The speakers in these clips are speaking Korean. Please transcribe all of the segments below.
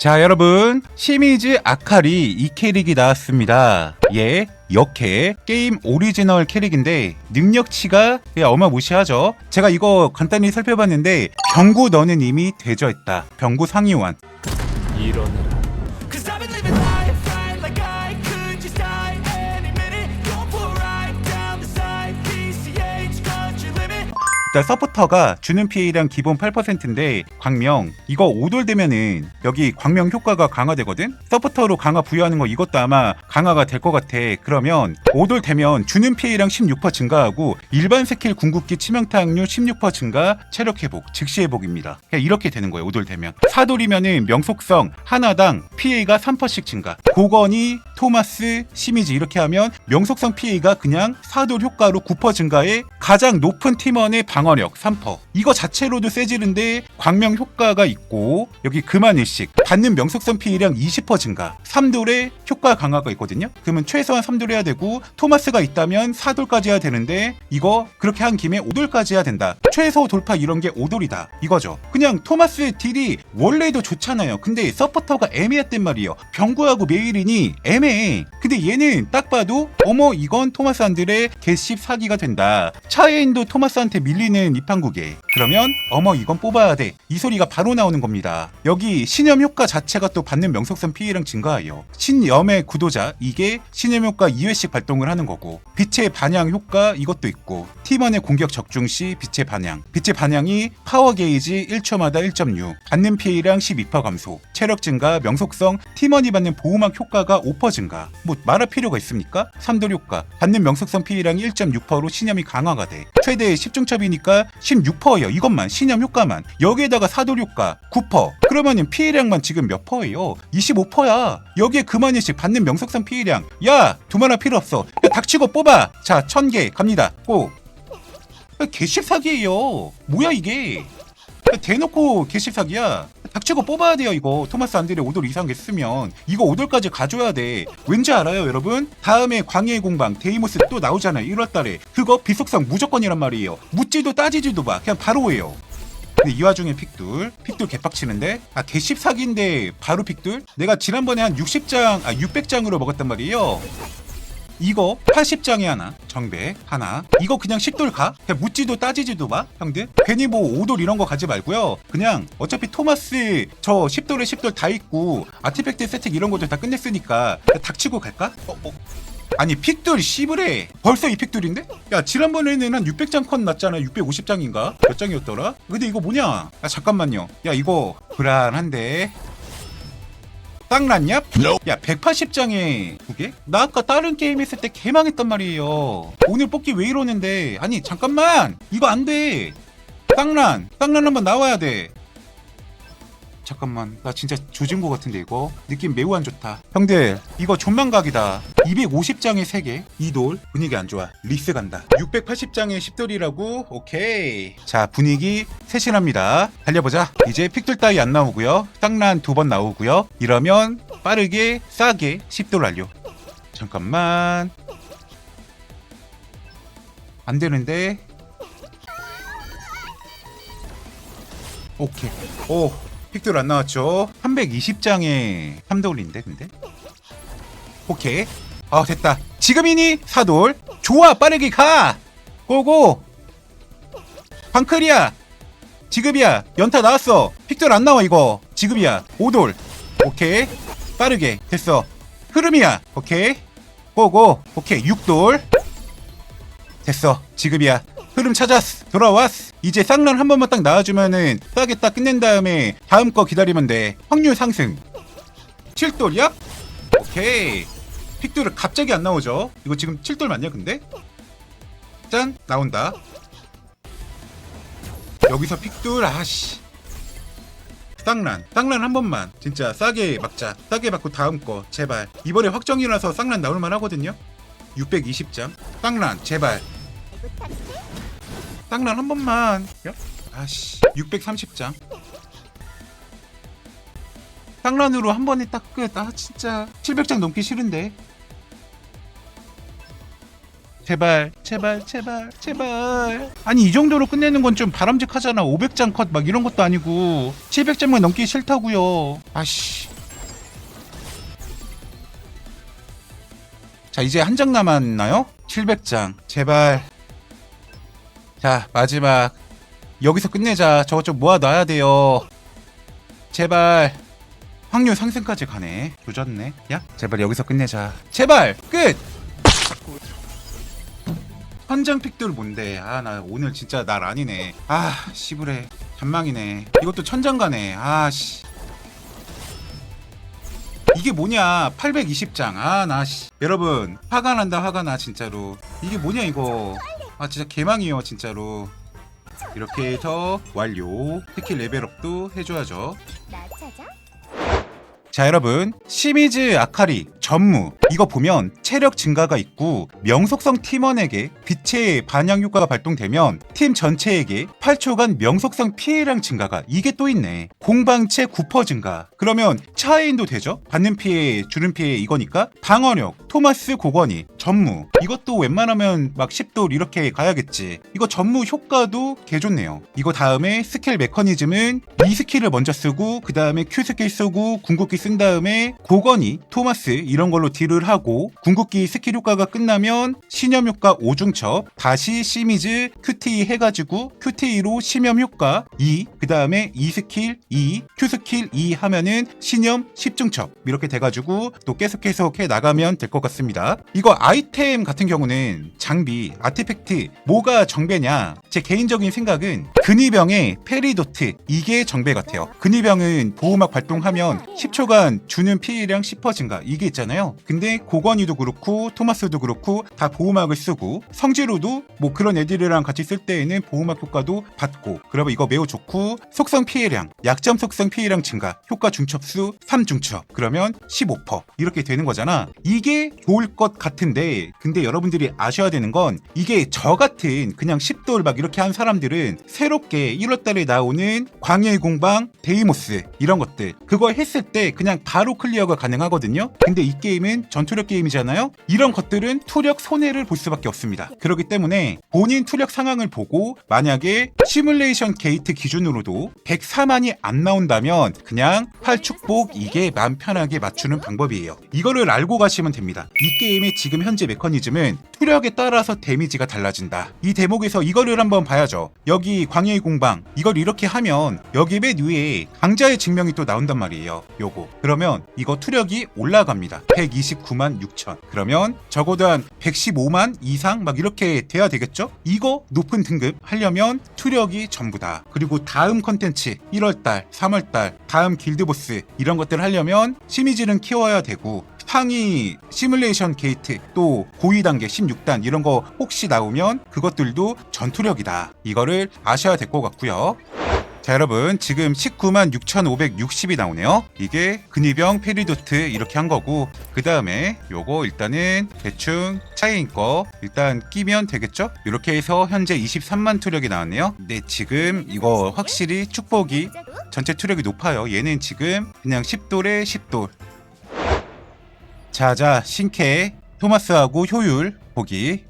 자 여러분. 시미즈 아카리 이 캐릭이 나왔습니다. 얘 역해. 게임 오리지널 캐릭인데 능력치가 어마무시하죠. 제가 이거 간단히 살펴봤는데 병구 너는 이미 되져 있다. 병구 상위원. 일어나 일단 서포터가 주는 피해량 기본 8%인데 광명 이거 5돌 되면은 여기 광명 효과가 강화되거든? 서포터로 강화 부여하는 거 이것도 아마 강화가 될 것 같아. 그러면 5돌 되면 주는 피해량 16% 증가하고 일반 스킬 궁극기 치명타 확률 16% 증가 체력 회복 즉시 회복입니다. 그냥 이렇게 되는 거예요 5돌 되면. 4돌이면은 명속성 하나당 피해가 3%씩 증가. 고건이 토마스 시미즈 이렇게 하면 명속성 피해가 그냥 4돌 효과로 9% 증가해 가장 높은 팀원의 방 어력 3%. 이거 자체로도 세지는데 광명 효과가 있고 여기 그만 일식 받는 명속성 피해량 20% 증가 3돌의 효과 강화가 있거든요. 그러면 최소한 3돌 해야 되고 토마스가 있다면 4돌까지 해야 되는데 이거 그렇게 한 김에 5돌까지 해야 된다. 최소 돌파 이런 게 5돌이다. 이거죠. 그냥 토마스의 딜이 원래도 좋잖아요. 근데 서포터가 애매했단 말이에요. 병구하고 메일인이 애매해. 근데 얘는 딱 봐도 어머 이건 토마스 안들의 개씹 사기가 된다. 차에인도 토마스한테 밀리는 입한국에 그러면 어머 이건 뽑아야 돼. 이 소리가 바로 나오는 겁니다. 여기 신염 효과 자체가 또 받는 명속성 피해량 증가해요. 신염의 구도자 이게 신염 효과 2회씩 발동을 하는 거고 빛의 반향 효과 이것도 있고 팀원의 공격 적중 시 빛의 반향 빛의 반향이 파워 게이지 1초마다 1.6 받는 피해량 12% 감소 체력 증가 명속성 팀원이 받는 보호막 효과가 5% 증가 뭐 말할 필요가 있습니까? 3돌 효과 받는 명속성 피해량 1.6%로 신염이 강화가 돼 최대 10중첩이니까 16% 예요. 이것만 신염 효과만. 여기에다가 4돌 효과 9% 그러면은 피해량만 지금 몇 퍼예요? 25%야. 여기에 그만일씩 받는 명속성 피해량. 야 두말할 필요 없어. 야, 닥치고 뽑아. 자 1000개 갑니다. 고. 개씹 사기예요. 뭐야 이게? 야, 대놓고 개씹 사기야 닥치고 뽑아야 돼요 이거. 토마스 안드레 5돌 이상 했으면. 이거 5돌까지 가져야 돼. 왠지 알아요 여러분? 다음에 광해의 공방 데이모스 또 나오잖아요 1월달에. 그거 비속성 무조건이란 말이에요. 묻지도 따지지도 마. 그냥 바로 해요. 근데 이 와중에 픽둘. 픽둘 개빡치는데? 아 개씹 사기인데 바로 픽둘? 내가 지난번에 한 60장 아 600장으로 먹었단 말이에요 이거 80장에 하나 정배 하나 이거 그냥 10돌 가 그냥 묻지도 따지지도 마 형들 괜히 뭐 5돌 이런 거 가지 말고요 그냥 어차피 토마스 저 10돌에 10돌 다 있고 아티팩트 세팅 이런 것들 다 끝냈으니까 닥치고 갈까? 어, 어. 아니 픽돌 씨브레 벌써 이 픽돌인데? 야 지난번에는 한 600장 컷 났잖아 650장인가? 몇 장이었더라? 근데 이거 뭐냐? 야 잠깐만요 야 이거 불안한데 딱 났냐? 야 180장에 두 개? 나 아까 다른 게임 했을 때 개망했단 말이에요. 오늘 뽑기 왜 이러는데? 아니 잠깐만! 이거 안돼! 땅란 땅란 한번 나와야 돼 잠깐만 나 진짜 조진 거 같은데 이거? 느낌 매우 안 좋다. 형들 이거 존망각이다. 250장에 3개 2돌 분위기 안 좋아. 리스 간다. 680장에 10돌이라고? 오케이. 자 분위기 세신합니다. 달려보자. 이제 픽돌 따위 안 나오고요. 땅란 두 번 나오고요. 이러면 빠르게 싸게 10돌 완료. 잠깐만. 안 되는데? 오케이. 오 픽돌 안 나왔죠? 320장에 3돌인데 근데? 오케이. 아 됐다. 지금이니? 사돌. 좋아 빠르게 가. 고고. 방클이야. 지급이야. 연타 나왔어. 픽돌 안 나와 이거. 지급이야. 5돌. 오케이. 빠르게. 됐어. 흐름이야. 오케이. 고고. 오케이. 6돌. 됐어. 지급이야. 흐름 찾았어 돌아왔어 이제 쌍란 한 번만 딱 나와주면은 싸게 딱 끝낸 다음에 다음 거 기다리면 돼. 확률 상승. 7돌이야? 오케이. 픽돌을 갑자기 안 나오죠? 이거 지금 7돌 맞냐 근데? 짠 나온다. 여기서 픽돌 아씨. 쌍란 쌍란 한 번만. 진짜 싸게 막자. 싸게 받고 다음 거 제발. 이번에 확정이라서 쌍란 나올만 하거든요? 620장 쌍란 제발 쌍란 한 번만. 야? 아씨 630장. 쌍란으로 한 번에 딱끝아 진짜. 700장 넘기 싫은데. 제발 제발 제발 제발. 아니 이 정도로 끝내는 건 좀 바람직하잖아. 500장 컷 막 이런 것도 아니고. 700장만 넘기 싫다고요. 아씨. 자 이제 한 장 남았나요? 700장. 제발 자 마지막. 여기서 끝내자. 저거 좀 모아놔야 돼요. 제발. 확률 상승까지 가네. 조졌네. 야 제발 여기서 끝내자. 제발. 끝! 현장 픽들 뭔데? 아 나 오늘 진짜 날 아니네. 아 씨부래 잔망이네. 이것도 천장 가네. 아씨. 이게 뭐냐? 820장. 아 나 씨. 여러분 화가 난다 화가 나 진짜로. 이게 뭐냐 이거 아 진짜 개망이요 진짜로 이렇게 해서 완료 특히 레벨업도 해줘야죠? 자 여러분. 시미즈 아카리 전무. 이거 보면 체력 증가가 있고 명속성 팀원에게 빛의 반영 효과가 발동되면 팀 전체에게 8초간 명속성 피해량 증가가 이게 또 있네. 공방체 9% 증가. 그러면 차이인도 되죠? 받는 피해 주는 피해 이거니까? 방어력 토마스 고건이 전무. 이것도 웬만하면 막 10돌 이렇게 가야겠지. 이거 전무 효과도 개좋네요. 이거 다음에 스킬 메커니즘은 이 스킬을 먼저 쓰고 그 다음에 Q 스킬 쓰고 궁극기 쓴 다음에 고건이 토마스 이런 걸로 딜을 하고 궁극기 스킬 효과가 끝나면 신념 효과 5중첩 다시 시미즈 QT 해가지고 QT로 신념 효과 2 그 다음에 2 스킬 2 Q 스킬 2 하면은 신념 10중첩 이렇게 돼가지고 또 계속 계속 해 나가면 될 것 같습니다. 이거 아이템 같은 경우는 장비 아티팩트 뭐가 정배냐? 제 개인적인 생각은 근위병의 페리도트 이게 정배 같아요. 근위병은 보호막 발동하면 10초 간 주는 피해량 10% 증가. 이게 있잖아요. 근데 고건이도 그렇고 토마스도 그렇고 다 보호막을 쓰고 성지로도 뭐 그런 애들이랑 같이 쓸 때에는 보호막 효과도 받고 그러면 이거 매우 좋고 속성 피해량 약점 속성 피해량 증가 효과 중첩수 3중첩 그러면 15% 이렇게 되는 거잖아. 이게 좋을 것 같은데 근데 여러분들이 아셔야 되는 건 이게 저 같은 그냥 10돌 막 이렇게 한 사람들은 새롭게 1월달에 나오는 광해의 공방 데이모스 이런 것들 그걸 했을 때 그냥 바로 클리어가 가능하거든요. 근데 이 게임은 전투력 게임이잖아요. 이런 것들은 투력 손해를 볼 수밖에 없습니다. 그렇기 때문에 본인 투력 상황을 보고 만약에 시뮬레이션 게이트 기준으로도 104만이 안 나온다면 그냥 팔축복 이게 마음 편하게 맞추는 방법이에요. 이거를 알고 가시면 됩니다. 이 게임의 지금 현재 메커니즘은 투력에 따라서 데미지가 달라진다. 이 대목에서 이거를 한번 봐야죠. 여기 광해의 공방. 이걸 이렇게 하면 여기 맨 위에 강자의 증명이 또 나온단 말이에요. 요거. 그러면 이거 투력이 올라갑니다. 129만 6천. 그러면 적어도 한 115만 이상 막 이렇게 돼야 되겠죠? 이거 높은 등급 하려면 투력이 전부다. 그리고 다음 컨텐츠 1월달 3월달 다음 길드보스 이런 것들 하려면 시미즈는 키워야 되고 상위 시뮬레이션 게이트 또 고위 단계 16단 이런 거 혹시 나오면 그것들도 전투력이다. 이거를 아셔야 될 것 같고요. 자 여러분 지금 19만 6,560이 나오네요. 이게 근위병 페리도트 이렇게 한 거고 그 다음에 요거 일단은 대충 차이인 거 일단 끼면 되겠죠? 이렇게 해서 현재 23만 투력이 나왔네요. 근데 지금 이거 확실히 축복이? 전체 투력이 높아요. 얘는 지금 그냥 10돌에 10돌. 자자 신캐 토마스하고 효율 보기.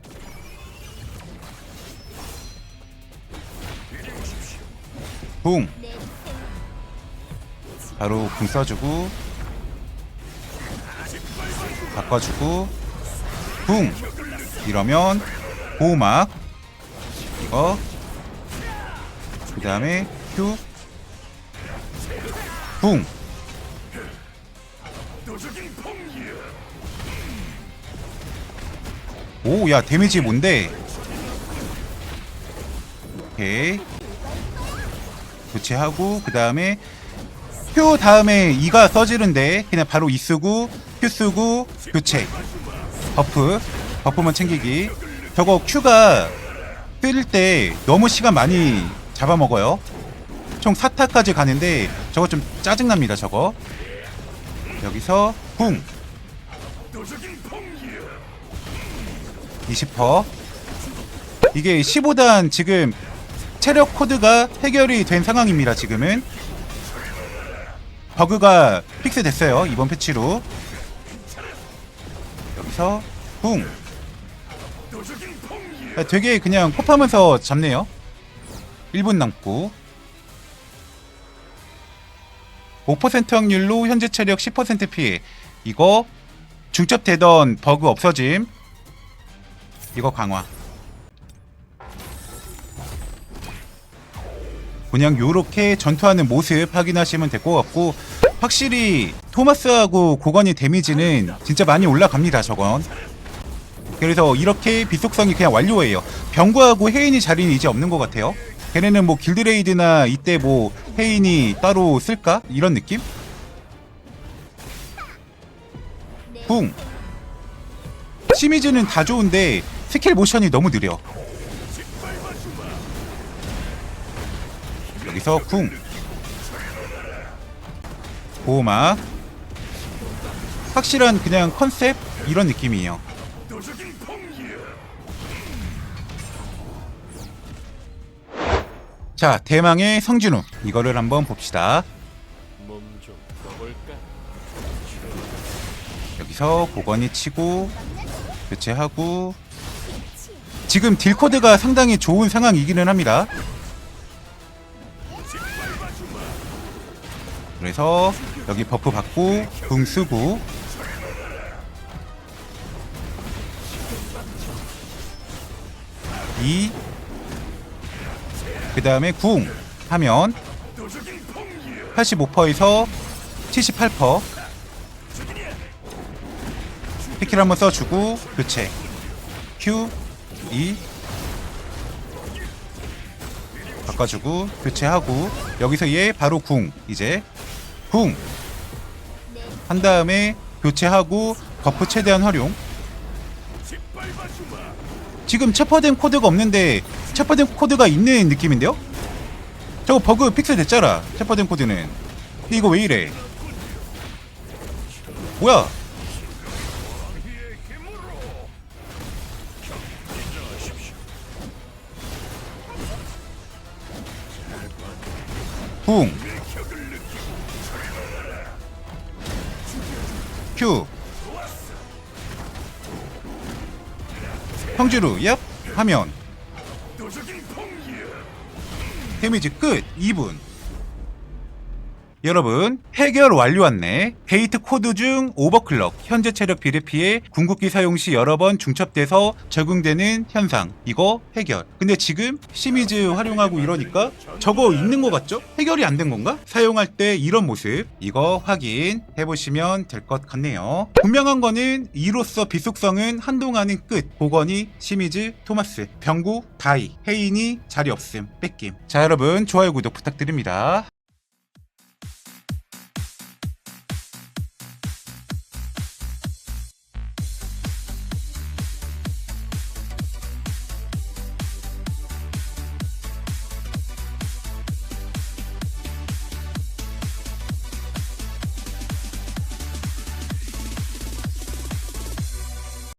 붕. 바로 붕 써주고 바꿔주고 붕. 이러면 보호막. 이거. 그 다음에 큐 붕. 오, 야, 데미지 뭔데? 오케이. 교체하고, 그 다음에, 표 다음에 이가 써지는데, 그냥 바로 이 쓰고, 큐 쓰고, 교체. 버프. 버프만 챙기기. 저거 큐가 뜰때 너무 시간 많이 잡아먹어요. 총 4타까지 가는데, 저거 좀 짜증납니다, 저거. 여기서, 붕. 20%. 이게 15단 지금 체력 코드가 해결이 된 상황입니다. 지금은 버그가 픽스 됐어요. 이번 패치로 여기서 붕 아, 되게 그냥 kop하면서 잡네요 1분 남고 5% 확률로 현재 체력 10% 피해 이거 중첩되던 버그 없어짐 이거 강화. 그냥 요렇게 전투하는 모습 확인하시면 될 것 같고 확실히 토마스하고 고건이 데미지는 진짜 많이 올라갑니다 저건. 그래서 이렇게 비속성이 그냥 완료예요. 병구하고 혜인이 자리는 이제 없는 것 같아요. 걔네는 뭐 길드레이드나 이때 뭐 혜인이 따로 쓸까? 이런 느낌? 붕. 시미즈는 다 좋은데 스킬 모션이 너무 느려. 여기서 궁 보호막. 확실한 그냥 컨셉? 이런 느낌이에요. 자 대망의 성진우. 이거를 한번 봅시다? 여기서 고건이 치고 교체하고 지금 딜코드가 상당히 좋은 상황이기는 합니다. 그래서 여기 버프 받고 궁 쓰고. 이. 그 다음에 궁 하면 85%에서 78% 피킬 한번 써주고 교체. Q 2 바꿔주고 교체하고 여기서 얘 바로 궁. 이제 궁. 한 다음에 교체하고 버프 최대한 활용. 지금 체퍼된 코드가 없는데 체퍼된 코드가 있는 느낌인데요? 저거 버그 픽셀 됐잖아 체퍼된 코드는. 이거 왜 이래? 뭐야 붕큐 형주루 얍. 하면. 데미지 끝. 2분 여러분 해결 완료 안내 게이트 코드 중 오버클럭 현재 체력 비례 피해 궁극기 사용 시 여러 번 중첩돼서 적응되는 현상. 이거 해결. 근데 지금 시미즈 활용하고 이러니까 저거 있는 것 같죠? 해결이 안 된 건가? 사용할 때 이런 모습. 이거 확인해 보시면 될 것 같네요. 분명한 거는 이로써 비속성은 한동안은 끝. 보건이 시미즈 토마스 병구 다이 혜인이 자리 없음. 뺏김. 자 여러분 좋아요 구독 부탁드립니다